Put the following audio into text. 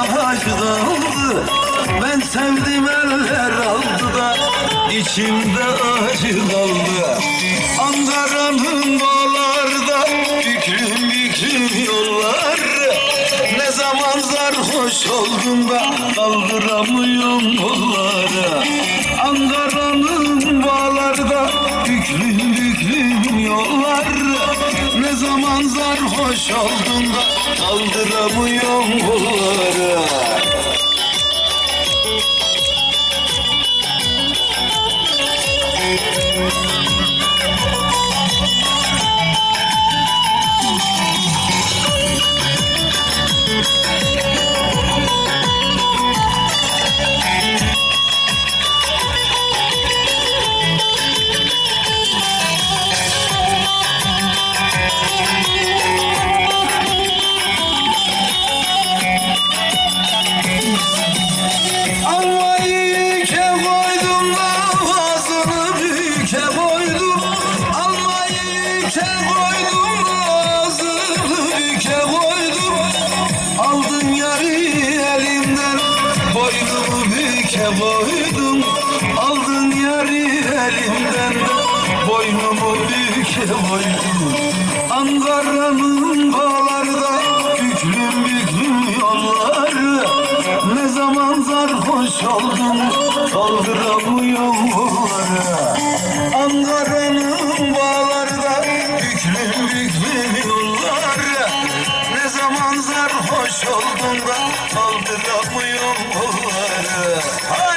aşık oldu Ben sevdim eller aldı da içimde acı kaldı. Ankara'nın bağlarda Büklüm büklüm yollar. Ne zaman sarhoş oldum da Kaldıramıyorum kolları. Ankara'nın bağlarda Büklüm büklüm yollar. Zaman sarhoş oldum da kaldıramıyorum kolları boynumu büke koydum Aldın yarı elimden. Boynumu büke koydum Ankara'nın bağlarda büklüm büklüm yolları. Ne zaman sarhoş oldum kaldıramıyorum bunları Ankara'nın sarhoş oldum da kaldıramıyorum bunları